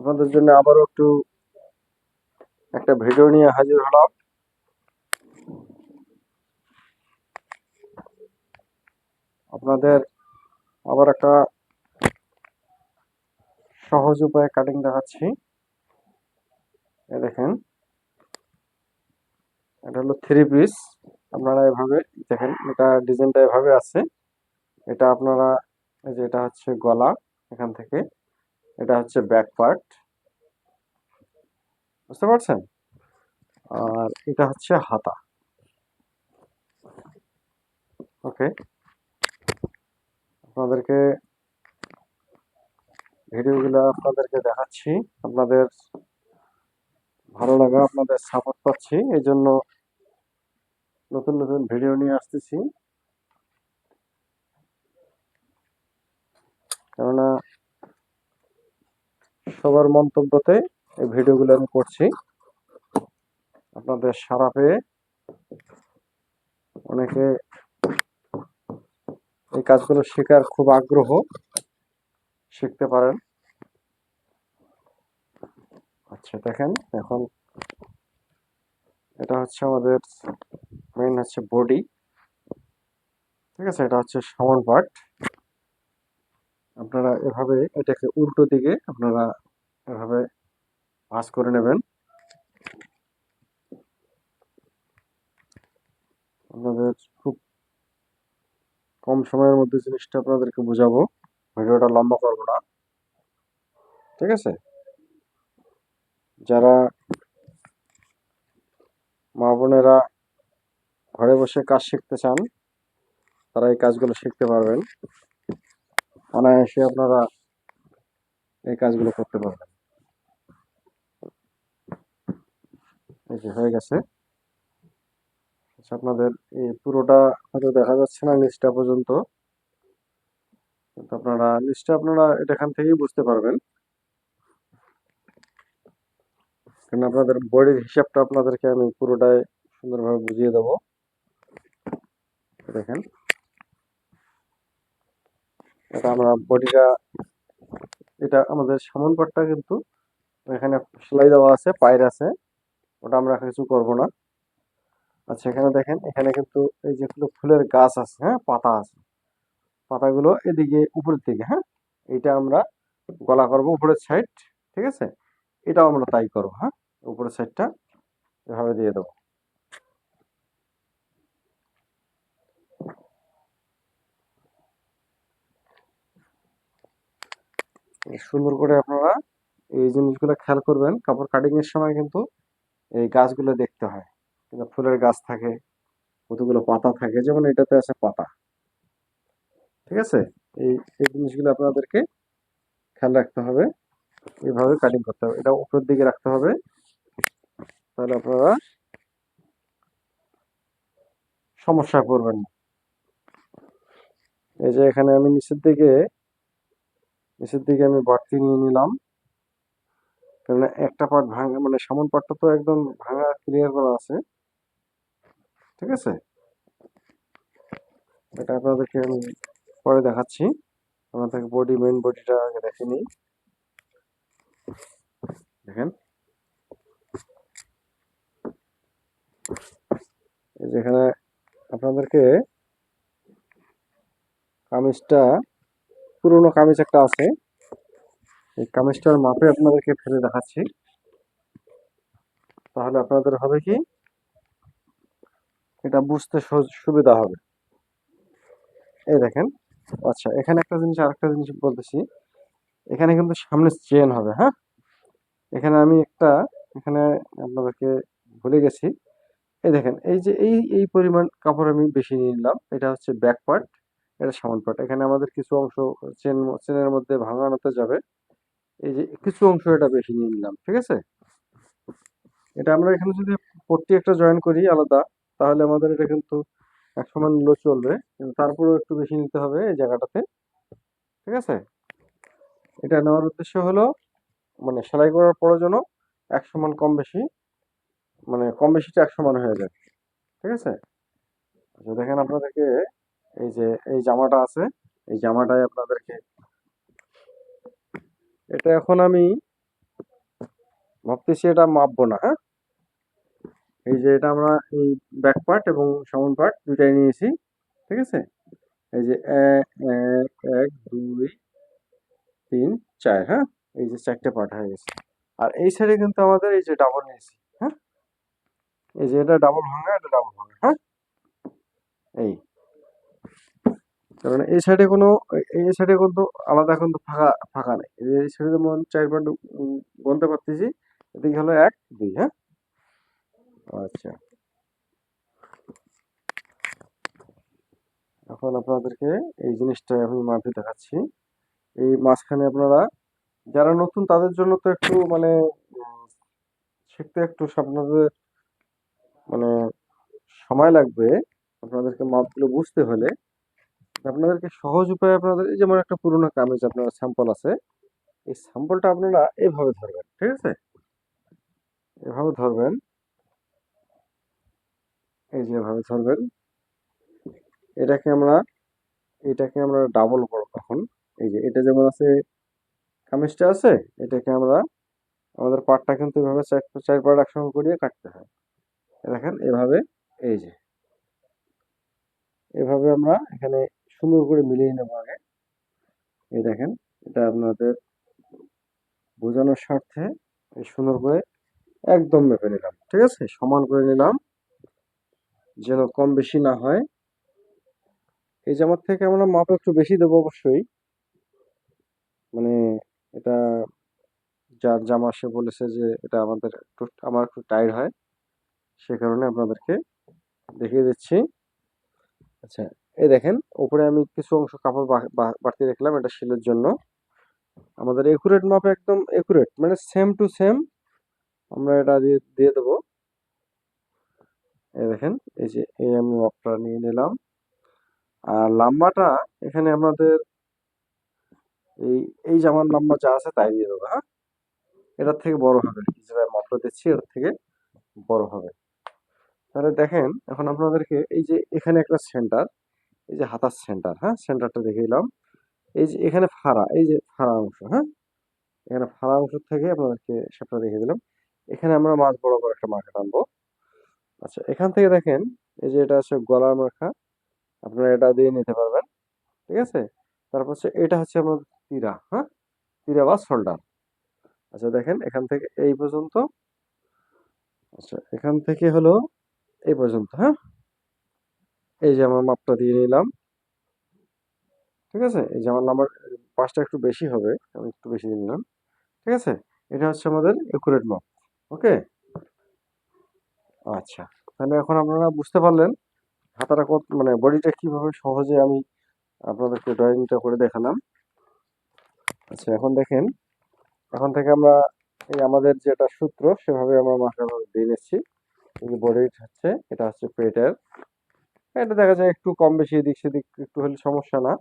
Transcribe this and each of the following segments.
আপনাদের জন্য আবারও একটু একটা ভিডিও নিয়ে হাজির হলাম। আপনাদের আবার একটা সহজ উপায়ে কাটিং দেখাচ্ছি। এ দেখেন। এটা হলো থ্রি পিস আপনারা এভাবে দেখেন, এটা ডিজাইনটা এভাবে আছে। এটা আপনারা, এই যে এটা হচ্ছে গলা এখান থেকে। এটা হচ্ছে ব্যাক পার্ট বুঝতে পারছেন? আর এটা হচ্ছে হাতা। ওকে আপনাদেরকে ভিডিওগুলো আপনাদেরকে দেখাচ্ছি। আপনাদের ভালো লাগা, আপনাদের সাপোর্ট পাচ্ছি। এই জন্য নতুন নতুন ভিডিও নিয়ে আসতেছি। কেননা সবার মন্তব্যতে এই ভিডিওগুলো আমি করছি। আপনাদের সারা পেয়ে অনেকে এই কাজগুলো শেখার খুব আগ্রহ শিখতে পারেন। আচ্ছা দেখেন, এখন এটা হচ্ছে আমাদের মেইন হচ্ছে বডি ঠিক আছে? এটা হচ্ছে সামন পার্ট আপনারা এভাবে এটাকে উল্টো দিকে আপনারা এভাবে ভাঁজ করে নেবেন। আপনাদের খুব কম সময়ের মধ্যে জিনিসটা আপনাদেরকে বোঝাবো। ভিডিওটা লম্বা করব না। ঠিক আছে? যারা মা বোনেরা ঘরে বসে কাজ শিখতে চান, তারা এই কাজগুলো শিখতে পারবেন। অনায়াসে আপনারা এই কাজগুলো করতে পারবেন। হয়ে গেছে। আচ্ছা আপনাদের এই পুরোটা হয়তো দেখা যাচ্ছে না নিচটা পর্যন্ত। আপনারা নিচটা আপনারা এটা এখান থেকেই বুঝতে পারবেন। কারণ আপনাদের বডির হিসাবটা আপনাদেরকে আমি পুরোটাই সুন্দরভাবে বুঝিয়ে দেবো। দেখেন। এটা আমরা বডিটা, এটা আমাদের সামন পাটটা কিন্তু এখানে সেলাই দেওয়া আছে, পায়ের আছে। ওটা আমরা কিছু করব না। আচ্ছা এখানে দেখেন, এখানে কিন্তু এই যেগুলো ফুলের গাছ আছে হ্যাঁ পাতা আছে। পাতাগুলো এদিকে উপরের দিকে হ্যাঁ এইটা আমরা গলা করব উপরের সাইড ঠিক আছে? এটাও আমরা তাই করব হ্যাঁ উপরের সাইডটা এভাবে দিয়ে দেবো। সুন্দর করে আপনারা এই জিনিসগুলো খেয়াল করবেন। কাপড় কাটিং এর সময় কিন্তু এই গাছগুলো দেখতে হয়। ফুলের গাছ থাকে, কতগুলো পাতা থাকে, যেমন এটাতে আছে পাতা। ঠিক আছে? এই এই জিনিসগুলো আপনাদেরকে খেয়াল রাখতে হবে। এইভাবে কাটিং করতে হবে। এটা উপরের দিকে রাখতে হবে। তাহলে আপনারা সমস্যায় পড়বেন না। এই যে এখানে আমি নিচের দিকে নিচের দিকে আমি বাড়তি নিয়ে নিলাম। কারণ একটা পার্ট ভাঙা মানে সামন পার্টটা তো একদম ভাঙা ক্লিয়ার করা আছে। ঠিক আছে? এটা আপনাদেরকে আমি পরে দেখাচ্ছি। আপনাদেরকে বডি মেন বডিটা আগে দেখে নিই। দেখেন। যেখানে আপনাদেরকে কামিজটা পুরনো কামিজ একটা আছে। এই কামিজটার মাপে আপনাদেরকে ফেলে দেখাচ্ছি। তাহলে আপনাদের হবে কি? এটা বুঝতে সুবিধা হবে। এই দেখেন। আচ্ছা এখানে একটা জিনিস, আরেকটা জিনিস বলতেছি। এখানে কিন্তু সামনে চেন হবে হ্যাঁ? এখানে আমি একটা, এখানে আপনাদেরকে ভুলে গেছি। এই দেখেন, এই যে এই এই পরিমাণ কাপড় আমি বেশি নিয়ে নিলাম। এটা হচ্ছে ব্যাক পার্ট এটা সামন পার্ট এখানে আমাদের কিছু অংশ চেন চেনের মধ্যে ভাঙানোতে যাবে। এই যে কিছু অংশ এটা বেশি নিয়ে নিলাম, ঠিক আছে? এটা আমরা এখানে যদি পট্টি একটা জয়েন করি আলাদা, তাহলে আমাদের এটা কিন্তু এক সমান নিলেও চলবে। কিন্তু তারপরেও একটু বেশি নিতে হবে এই জায়গাটাতে, ঠিক আছে? এটা নেওয়ার উদ্দেশ্য হলো মানে সেলাই করার পরে যেন এক সমান কম বেশি মানে কম বেশিটা এক সমান হয়ে যায়, ঠিক আছে? আচ্ছা দেখেন আপনাদেরকে এই যে, এই জামাটা আছে। এই জামাটাই আপনাদেরকে এটা এখন আমি ভাবতেছি এটা মাপবো না হ্যাঁ? এই যে এটা আমরা এই ব্যাক পার্ট এবং সামন পার্ট দুটাই নিয়েছি, ঠিক আছে? এই যে এক এক, দুই, তিন, চার হ্যাঁ? এই যে চারটে পার্ট হয়ে গেছে। আর এই সাইডে কিন্তু আমাদের এই যে ডাবল নিয়েছি হ্যাঁ? এই যে এটা ডাবল ভাঙা, এটা ডাবল ভাঙা হ্যাঁ? এই। কারণ এই সাইডে কোনো, এই- সাইডে কিন্তু আলাদা কিন্তু ফাঁকা ফাঁকা নেই। এই সাইডে যেমন চার পার্ট গুনতে পারতেছি, এদিকে হলো এক, দুই হ্যাঁ? আচ্ছা। এখন আপনাদেরকে এই জিনিসটা আমি মাপে দেখাচ্ছি। এই মাঝখানে আপনারা, যারা নতুন, তাদের জন্য তো একটু মানে শিখতে একটু আপনাদের মানে সময় লাগবে। আপনাদেরকে মাপগুলো বুঝতে হলে আপনাদেরকে সহজ উপায়ে আপনাদের যেমন একটা পুরোনো কামিজ আপনার স্যাম্পল আছে, এই স্যাম্পলটা আপনারা এভাবে ধরবেন, ঠিক আছে? এভাবে ধরবেন, এই যে এভাবে ধরবেন, এটাকে আমরা এটাকে আমরা ডাবল করব এখন, এই যে এটা যেমন আছে, কামিজটা আছে, এটাকে আমরা, আমাদের পাটটা কিন্তু এভাবে চার চার পাট একসঙ্গে করিয়ে কাটতে হয়। দেখেন, এভাবে, এই যে, এভাবে আমরা এখানে সুন্দর করে মিলিয়ে নেব আগে। এই দেখেন, এটা আপনাদের বোঝানোর স্বার্থে সুন্দর করে একদম মেপে নিলাম, ঠিক আছে? সমান করে নিলাম, যেন কম বেশি না হয়। এই জামার থেকে আমরা মাপ একটু বেশি দেবো অবশ্যই। মানে এটা যার জামা সে বলেছে যে এটা আমাদের একটু, আমার একটু টাইট হয়, সে কারণে আপনাদেরকে দেখিয়ে দিচ্ছি। আচ্ছা এই দেখেন, উপরে আমি কিছু অংশ কাপড় বাড়তি রাখলাম, এটা শিলের জন্য। আমাদের একুরেট মাপ একদম একুরেট মানে সেম টু সেম আমরা এটা দিয়ে দিয়ে দেবো। এই দেখেন, এই যে, এই আমি মাপটা নিয়ে নিলাম। আর লম্বাটা এখানে আমাদের এই এই জামার লম্বা যা আছে তাই দিয়ে দেবো হ্যাঁ? এটার থেকে বড় হবে যেভাবে মাপটা দিচ্ছি, এটার থেকে বড় হবে। তাহলে দেখেন, এখন আপনাদেরকে এই যে এখানে একটা সেন্টার এই যে হাতার সেন্টার হ্যাঁ? সেন্টারটা দেখে দিলাম। এই যে এখানে ফাড়া, এই যে ফাড়া অংশ হ্যাঁ? এখানে ফাড়া অংশ থেকে আপনাদেরকে সেটা দেখে দিলাম। এখানে আমরা মাছ বড় করে একটা মার্কা টানবো। আচ্ছা এখান থেকে দেখেন, এই যে এটা হচ্ছে গলার মার্কা। আপনারা এটা দিয়ে নিতে পারবেন, ঠিক আছে? তারপর হচ্ছে এটা হচ্ছে আমাদের তীরা হ্যাঁ? তীরা বা শোল্ডার আচ্ছা দেখেন, এখান থেকে এই পর্যন্ত আচ্ছা এখান থেকে হলো এই পর্যন্ত হ্যাঁ? এই যে আমার মাপটা দিয়ে নিলাম। ঠিক আছে? এই যে আমার নাম্বার পাঁচটা একটু বেশি হবে, আমি একটু বেশি নিলাম। ঠিক আছে? এটা হচ্ছে আমাদের একুরেট মাপ ওকে আচ্ছা তাহলে এখন আপনারা বুঝতে পারলেন হাতাটা কত মানে বডিটা কীভাবে সহজে আমি আপনাদেরকে ড্রয়িংটা করে দেখালাম। আচ্ছা এখন দেখেন, এখন থেকে আমরা এই আমাদের যেটা সূত্র, সেভাবে আমরা মাথা দিয়ে নিচ্ছি। এই যে বডি হচ্ছে, এটা হচ্ছে পেটের। এটা দেখা যায় একটু কম বেশি এদিক সেদিক একটু হলে সমস্যা না।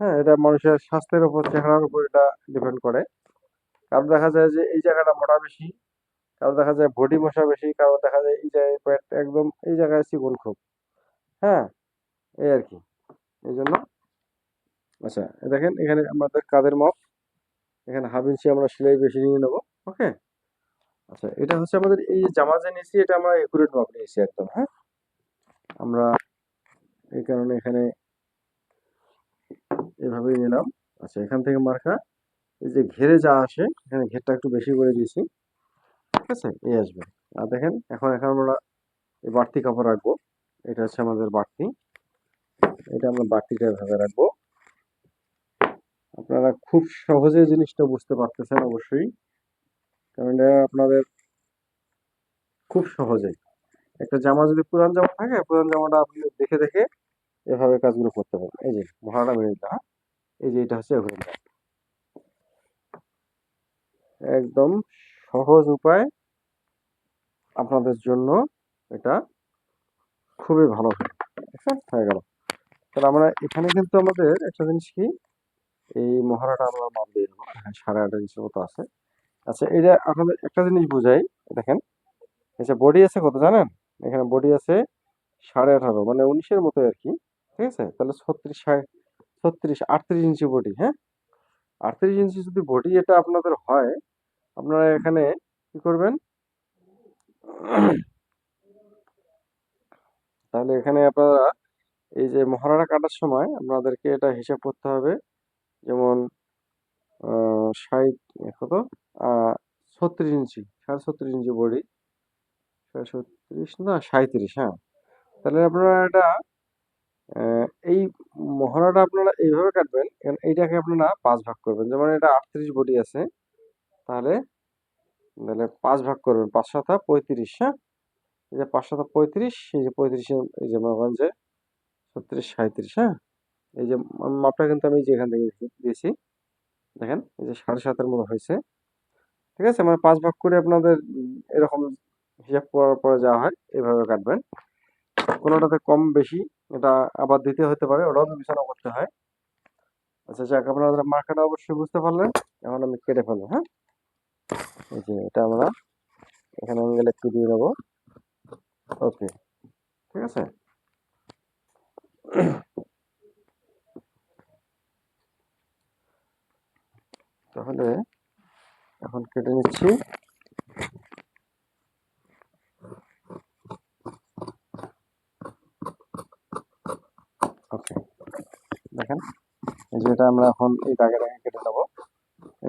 হ্যাঁ এটা মানুষের স্বাস্থ্যের উপর, চেহারার উপর এটা ডিপেন্ড করে। কারও দেখা যায় যে এই জায়গাটা মোটা বেশি কারও দেখা যায় বডি মশা বেশি কারও দেখা যায় এই জায়গায় পেট একদম, এই জায়গায় চিকন খুব। হ্যাঁ এই আর কি। এই জন্য আচ্ছা দেখেন এখানে আমাদের কাদের মাপ এখানে হাফ ইঞ্চি আমরা সেলাই বেশি নিয়ে নেব, ওকে? আচ্ছা এটা হচ্ছে আমাদের এই জামা যে নিয়েছি, এটা আমরা একুরেট মাপ নিয়েছি একদম হ্যাঁ? আমরা এই কারণে এখানে এভাবেই নিলাম। আচ্ছা এখান থেকে মার্কা, এই যে ঘেরে যা আসে, এখানে ঘেরটা একটু বেশি করে দিয়েছি। ঠিক আছে? এই আসবে। আর দেখেন, এখন এখন আমরা এই বাড়তি কাপড় রাখব। এটা হচ্ছে আমাদের বাড়তি। এটা আমরা বাড়তিটা এভাবে রাখব। আপনারা খুব সহজে জিনিসটা বুঝতে পারতেছেন অবশ্যই। কারণ এটা আপনাদের খুব সহজে একটা জামা যদি পুরান জামা থাকে, পুরান জামাটা আপনি দেখে দেখে এভাবে কাজগুলো করতে পারবেন এই যে মহারানা মেরে দিলাম হ্যাঁ? এই যে, এটা হচ্ছে এভাবে। একদম সহজ উপায় আপনাদের জন্য এটা খুবই ভালো। হয়ে গেল। তাহলে আমরা এখানে কিন্তু আমাদের একটা জিনিস কি? এই মহারাটা আমরা মাপ দিয়ে দেবো। হ্যাঁ সাড়ে আট ইঞ্চের মতো আছে। আচ্ছা এটা আপনাদের একটা জিনিস বুঝাই, দেখেন। আচ্ছা বডি আছে কত, জানেন? এখানে বডি আছে সাড়ে আঠারো মানে উনিশের মতো আর কি, ঠিক আছে? তাহলে ছত্রিশ ছত্রিশ, আটত্রিশ ইঞ্চি বডি হ্যাঁ? আটত্রিশ ইঞ্চি যদি বডি এটা আপনাদের হয়, আপনারা এখানে কি করবেন? তাহলে এখানে আপনারা এই যে মহড়াটা কাটার সময় আপনাদেরকে এটা হিসাব করতে হবে, যেমন ষাট, কত? ছত্রিশ ইঞ্চি, সাড়ে ছত্রিশ ইঞ্চি বডি ছত্রিশ না সাঁত্রিশ হ্যাঁ। তাহলে আপনারা এটা এই মহড়াটা আপনারা এইভাবে কাটবেন, কারণ এইটাকে আপনারা পাঁচ ভাগ করবেন। যেমন এটা আটত্রিশ বডি আছে, তাহলে তাহলে পাঁচ ভাগ করবেন, পাঁচ সাতা পঁয়ত্রিশ হ্যাঁ? এই যে পাঁচ সাতা পঁয়ত্রিশ, এই যে পঁয়ত্রিশ এই যে মনে যে ছত্রিশ সাঁত্রিশ হ্যাঁ? এই যে মাপটা কিন্তু আমি এই যে থেকে দিয়েছি, দেখেন, এই যে সাড়ে সাতের মতো হয়েছে। ঠিক আছে? মানে পাঁচ ভাগ করে আপনাদের এরকম হিসাব করার পরে যা হয়, এভাবে কাটবেন। কোনোটাতে কম, বেশি, এটা আবার দিতে হতে পারে, ওটাও বিবেচনা করতে হয়। আচ্ছা যাক, আপনারা মার্কাটা অবশ্যই বুঝতে পারলেন, এখন আমি কেটে ফেলব হ্যাঁ? এই যে এটা আমরা এখানে অ্যাঙ্গেল একটু দিয়ে দেবো। ওকে ঠিক আছে? তাহলে এখন কেটে নিচ্ছি ওকে দেখেন। এই যে এটা আমরা এখন এই দাগে দাগে কেটে নেব।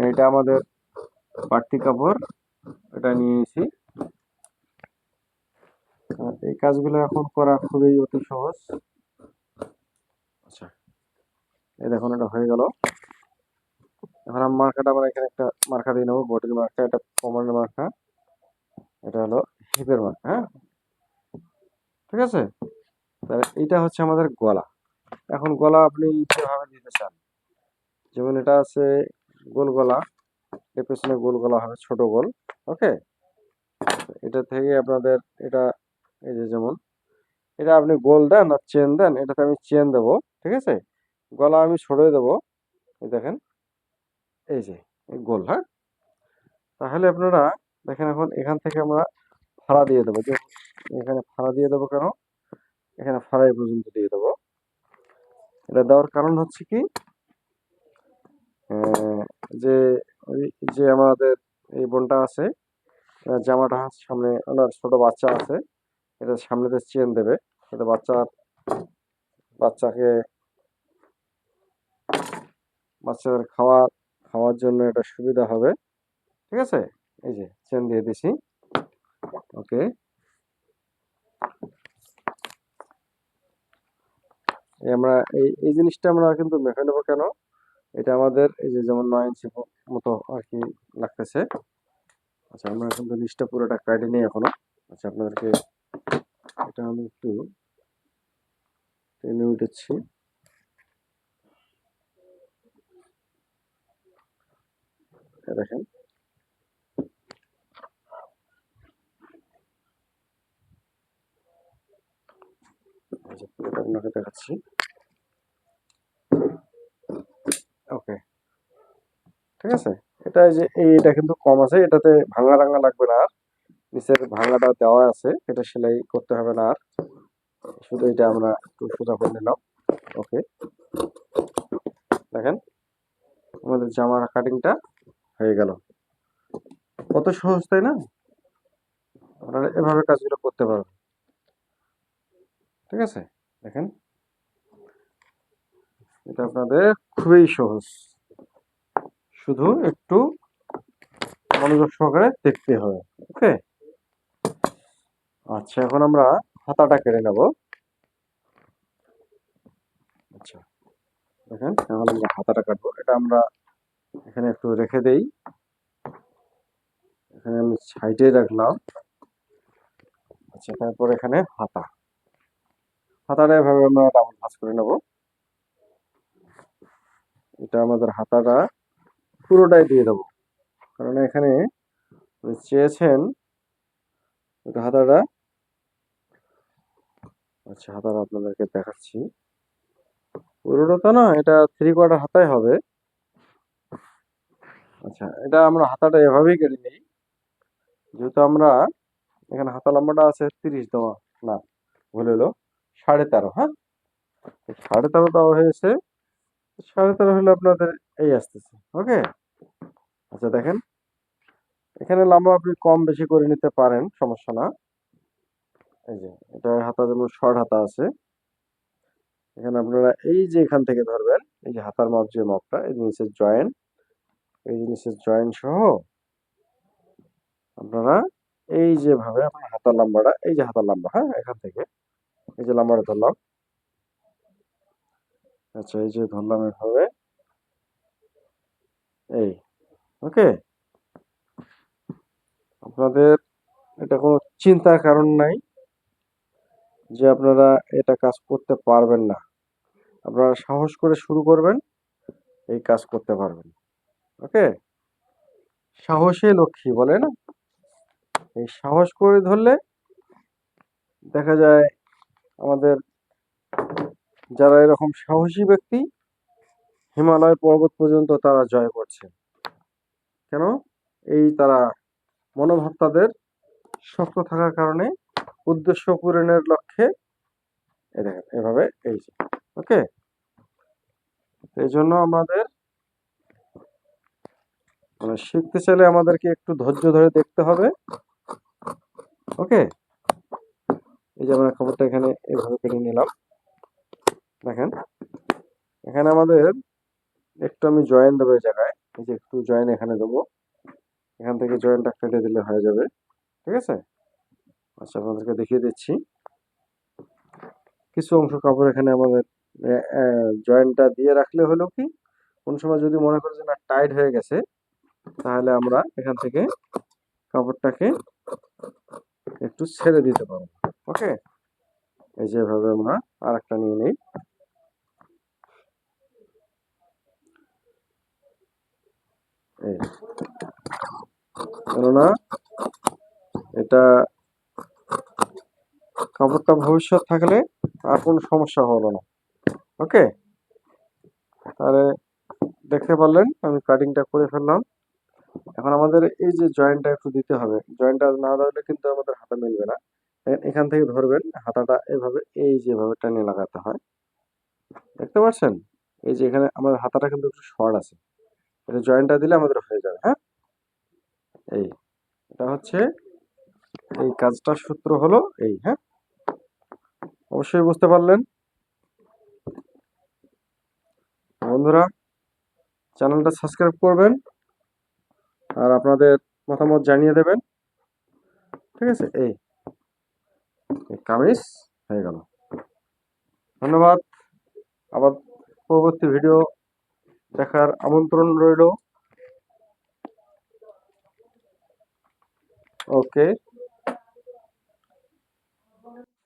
এটা আমাদের বাড়তি কাপড়। এটা নিয়ে নিয়েছি। এই কাজগুলো এখন করা খুবই অতি সহজ। আচ্ছা। এই দেখুন এটা হয়ে গেল। এখন আমি মার্কাটা আমরা এখানে একটা মার্কা দিয়ে নেব। বডির মার্কা এটা কমান্ডের মার্কা। এটা হলো হিপের মার্কা হ্যাঁ? ঠিক আছে? তাহলে এইটা হচ্ছে আমাদের গলা। এখন গলা আপনি কীভাবে দিতে চান? যেমন এটা আছে গোল গলা, এর পেছনে গোল গলা হবে ছোট গোল ওকে এটা থেকে আপনাদের এটা, এই যে যেমন, এটা আপনি গোল দেন আর চেন দেন, এটাতে আমি চেন দেবো, ঠিক আছে? গলা আমি ছড়িয়ে দেবো, এই দেখেন, এই যে গোল হ্যাঁ? তাহলে আপনারা দেখেন এখন এখান থেকে আমরা ফাড়া দিয়ে দেবো যে এখানে ফাড়া দিয়ে দেবো কেন? এখানে ফাড়াই পর্যন্ত দিয়ে দেবো। এটা দেওয়ার কারণ হচ্ছে কি যে যে আমাদের এই বোনটা আছে জামাটা সামনে ওনার ছোট বাচ্চা আছে, এটা সামনেতে চেন দেবে, এটা বাচ্চার বাচ্চাকে বাচ্চাদের খাওয়া, খাওয়ার জন্য এটা সুবিধা হবে, ঠিক আছে? এই যে, চেন দিয়ে দিছি, ওকে এই আমরা এই এই জিনিসটা আমরা কিন্তু মেপে নেব কেন? এটা আমাদের এই যে যেমন নয় ইঞ্চি মতো আর কি লাগতেছে। আচ্ছা আমরা কিন্তু নিচটা পুরোটা কাটে নিই এখনও। আচ্ছা আপনাদেরকে এটা আমি একটু টেনে উঠেছি। দেখেন। আপনাকে দেখাচ্ছি। ওকে ঠিক আছে? এটা যে এইটা কিন্তু কম আছে। এটাতে ভাঙা রাঙা লাগবে না আর। নিচের ভাঙাটা দেওয়া আছে। এটা সেলাই করতে হবে না আর। শুধু এটা আমরা একটু সোজা করে নিলাম। ওকে দেখেন, আমাদের জামার কাটিংটা হয়ে গেল। কত সহজ, তাই না? আপনারা এভাবে কাজগুলো করতে পারবেন। ঠিক আছে? দেখেন। এটা আপনাদের খুবই সহজ। শুধু একটু মনোযোগ সহকারে দেখতে হবে, ওকে? আচ্ছা এখন আমরা হাতাটা কেটে নেব। আচ্ছা দেখেন, এখন আমরা হাতাটা কাটবো। এটা আমরা এখানে একটু রেখে দেই। এখানে আমি সাইডে রাখলাম। আচ্ছা তারপর এখানে হাতা। হাতাটা এভাবে আমরা ডাবল ভাঁজ করে নেব। এটা আমাদের হাতাটা পুরোটাই দিয়ে দেবো। কারণ এখানে চেয়েছেন এটা হাতাটা। আচ্ছা হাতাটা আপনাদেরকে দেখাচ্ছি। পুরোটা তো না, এটা থ্রি কোয়ার্টার হাতায় হবে। আচ্ছা এটা আমরা হাতাটা এভাবেই কেটে নিই। যেহেতু আমরা এখানে হাতা লম্বাটা আছে তিরিশ দেওয়া, না, ভুল হলো, সাড়ে তেরো হ্যাঁ? সাড়ে তেরো দেওয়া হয়েছে। সাড়ে তেরো হলে আপনাদের এই আসতেছে ওকে আচ্ছা দেখেন। এখানে লম্বা আপনি কম বেশি করে নিতে পারেন, সমস্যা না। এই যে, এটা হাতা যেমন শর্ট হাতা আছে। এখানে আপনারা এই যে এখান থেকে ধরবেন, এই যে হাতার মাপ যে মাপটা, এই জিনিসের জয়েন্ট এই জিনিসের জয়েন্ট সহ আপনারা এই যেভাবে আপনার হাতার লম্বাটা, এই যে হাতার লম্বা হ্যাঁ এখান থেকে, এই যে লম্বাটা ধরলাম। আচ্ছা এই যে ধরলাম এভাবে। এই, ওকে? আপনাদের এটা কোনো চিন্তার কারণ নাই যে আপনারা এটা কাজ করতে পারবেন না। আপনারা সাহস করে শুরু করবেন, এই কাজ করতে পারবেন। ওকে? সাহসে লক্ষ্মী বলে, না? এই সাহস করে ধরলে দেখা যায় আমাদের যারা এরকম সাহসী ব্যক্তি, হিমালয় পর্বত পর্যন্ত তারা জয় করছে। কেন? এই তারা মনোভাব তাদের শক্ত থাকার কারণে উদ্দেশ্য পূরণের লক্ষ্যে এভাবে এই ওকে? এই জন্য আমাদের মানে শিখতে চাইলে আমাদেরকে একটু ধৈর্য ধরে দেখতে হবে, ওকে? এই যে আমরা খবরটা এখানে এভাবে কেটে নিলাম। দেখেন, এখানে আমাদের একটু আমি জয়েন দেবো এই জায়গায়। এই যে একটু জয়েন এখানে দেবো। এখান থেকে জয়েনটা কেটে দিলে হয়ে যাবে। ঠিক আছে? আচ্ছা আপনাদেরকে দেখিয়ে দিচ্ছি। কিছু অংশ কাপড় এখানে আমাদের জয়েন্টটা দিয়ে রাখলে হলো কি, কোন সময় যদি মনে করে যে না টাইট হয়ে গেছে, তাহলে আমরা এখান থেকে কাপড়টাকে একটু ছেড়ে দিতে পারব। ওকে এই যেভাবে আমরা আর একটা নিয়ে নিই। কেননা এটা কাপড়টা ভবিষ্যৎ থাকলে আর কোনো সমস্যা হলো না। ওকে? তাহলে দেখতে পারলেন, আমি কাটিংটা করে ফেললাম। এখন আমাদের এই যে জয়েন্টটা একটু দিতে হবে। জয়েন্টটা না দিলে কিন্তু আমাদের হাতে মিলবে না। এ- এখান থেকে ধরবেন, হাতাটা এভাবে, এই যেভাবে টেনে লাগাতে হয়। দেখতে পাচ্ছেন? এই যে এখানে আমাদের হাতাটা কিন্তু একটু শর্ট আছে। এটা জয়েন্টটা দিলে আমাদের হয়ে যাবে হ্যাঁ? এই, এটা হচ্ছে, এই কাজটার সূত্র হলো এই হ্যাঁ? অবশ্যই বুঝতে পারলেন। বন্ধুরা, চ্যানেলটা সাবস্ক্রাইব করবেন আর আপনাদের মতামত জানিয়ে দেবেন। ঠিক আছে? এই। কামিজ হয়ে গেল। ধন্যবাদ। আবার পরবর্তী ভিডিও দেখার আমন্ত্রণ রইল। ওকে